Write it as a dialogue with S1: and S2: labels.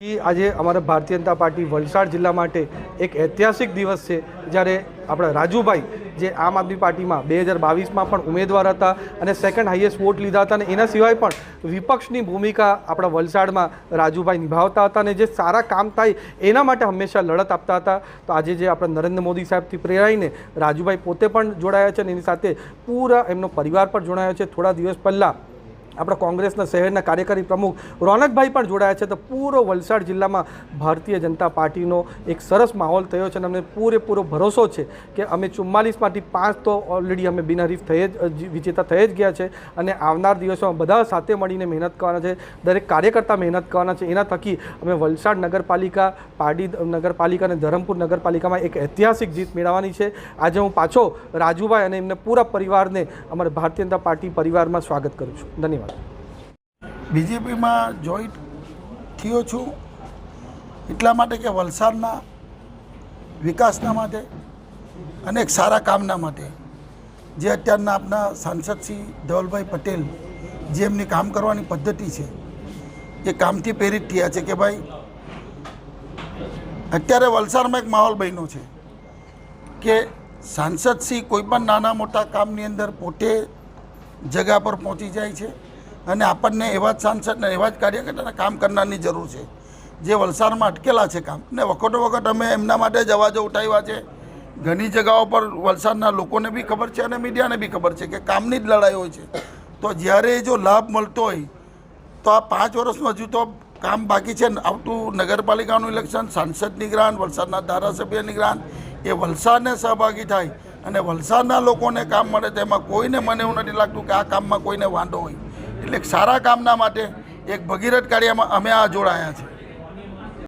S1: આજે અમારા ભારતીય જનતા પાર્ટી વલસાડ જિલ્લા માટે એક ઐતિહાસિક દિવસ છે, જ્યારે આપણા રાજુભાઈ જે આમ આદમી પાર્ટીમાં બે હજાર બાવીસમાં પણ ઉમેદવાર હતા અને સેકન્ડ હાઈએસ્ટ વોટ લીધા હતા અને એના સિવાય પણ વિપક્ષની ભૂમિકા આપણા વલસાડમાં રાજુભાઈ નિભાવતા હતા અને જે સારા કામ થાય એના માટે હંમેશા લડત આપતા હતા. તો આજે જે આપણા નરેન્દ્ર મોદી સાહેબથી પ્રેરાઈને રાજુભાઈ પોતે પણ જોડાયા છે અને એની સાથે પૂરા એમનો પરિવાર પણ જોડાયો છે. થોડા દિવસ પહેલાં આપણા કોંગ્રેસના શહેરના કાર્યકારી પ્રમુખ રોનકભાઈ પણ જોડાયા છે. તો પૂરો વલસાડ જિલ્લામાં ભારતીય જનતા પાર્ટીનો એક સરસ માહોલ થયો છે અને અમને પૂરેપૂરો ભરોસો છે કે અમે ચુમ્માલીસમાંથી પાંચ તો ઓલરેડી અમે બિનહરીફ થઈ જ વિજેતા થઈ જ ગયા છે અને આવનાર દિવસોમાં બધા સાથે મળીને મહેનત કરવાના છે, દરેક કાર્યકર્તા મહેનત કરવાના છે. એના થકી અમે વલસાડ નગરપાલિકા, પારડી નગરપાલિકા અને ધરમપુર નગરપાલિકામાં એક ઐતિહાસિક જીત મેળવવાની છે. આજે હું પાછો રાજુભાઈ અને એમને પૂરા પરિવારને અમારા ભારતીય જનતા પાર્ટી પરિવારમાં સ્વાગત કરું છું. ધન્યવાદ.
S2: બીજેપીમાં જોઈન્ટ થયો છું એટલા માટે કે વલસાડના વિકાસના માટે અને એક સારા કામના માટે. જે અત્યારના આપણા સાંસદ શ્રી ધવલભાઈ પટેલ, જે એમની કામ કરવાની પદ્ધતિ છે, એ કામથી પ્રેરિત થયા છે કે ભાઈ, અત્યારે વલસાડમાં એક માહોલ બન્યો છે કે સાંસદ શ્રી કોઈ નાના મોટા કામની અંદર પોતે જગા પર પહોંચી જાય છે. અને આપણને એવા જ સાંસદને એવા જ કાર્યકર્તાને કામ કરનારની જરૂર છે. જે વલસાડમાં અટકેલા છે કામ. ને વખતો વખત અમે એમના માટે જ અવાજો ઉઠાવ્યા છે. ઘણી જગાઓ પર વલસાડના લોકોને બી ખબર છે અને મીડિયાને બી ખબર છે કે કામની જ લડાઈ હોય છે. તો જ્યારે જો લાભ મળતો હોય, તો આ પાંચ વર્ષનું હજુ તો કામ બાકી છે. આવતું નગરપાલિકાનું ઇલેક્શન, સાંસદની ગ્રાન્ટ, વલસાડના ધારાસભ્યની ગ્રાન્ટ, એ વલસાડને સહભાગી થાય અને વલસાડના લોકોને કામ મળે તેમાં કોઈને મને એવું નથી લાગતું કે આ કામમાં કોઈને વાંધો હોય. એટલે સારા કામના માટે એક ભગીરથ કાર્યમાં અમે આ જોડાયા છે.